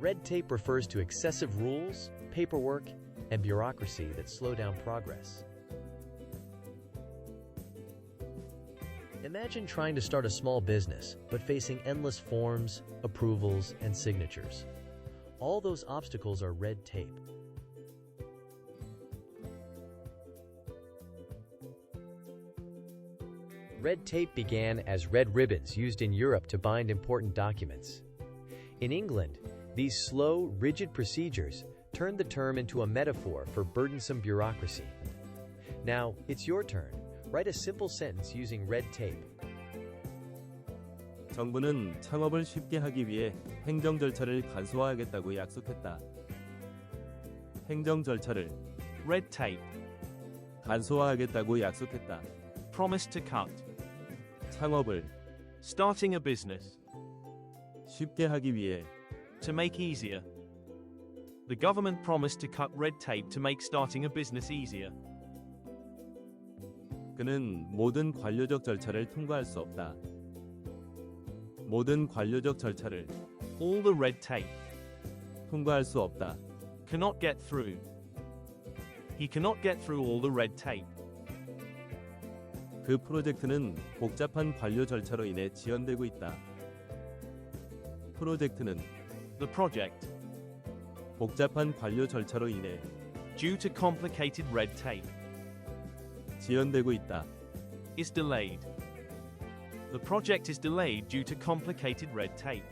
Red tape refers to excessive rules, paperwork, and bureaucracy that slow down progress. Imagine trying to start a small business, but facing endless forms, approvals, and signatures. All those obstacles are red tape. Red tape began as red ribbons used in Europe to bind important documents. In England, these slow, rigid procedures turned the term into a metaphor for burdensome bureaucracy. Now, it's your turn. Write a simple sentence using red tape. 정부는 창업을 쉽게 하기 위해 행정 절차를 간소화하겠다고 약속했다. 행정 절차를 Red tape. 간소화하겠다고 약속했다. Promise to cut. 창업을 Starting a business. 쉽게 하기 위해 To make easier. The government promised to cut red tape to make starting a business easier. 그는 모든 관료적 절차를 통과할 수 없다. 모든 관료적 절차를 All the red tape. 통과할 수 없다. Cannot get through. He cannot get through all the red tape. 그 프로젝트는 복잡한 관료 절차로 인해 지연되고 있다. 프로젝트는 The project. 복잡한 관료 절차로 인해 Due to complicated red tape. 지연되고 있다. Is delayed. The project is delayed due to complicated red tape.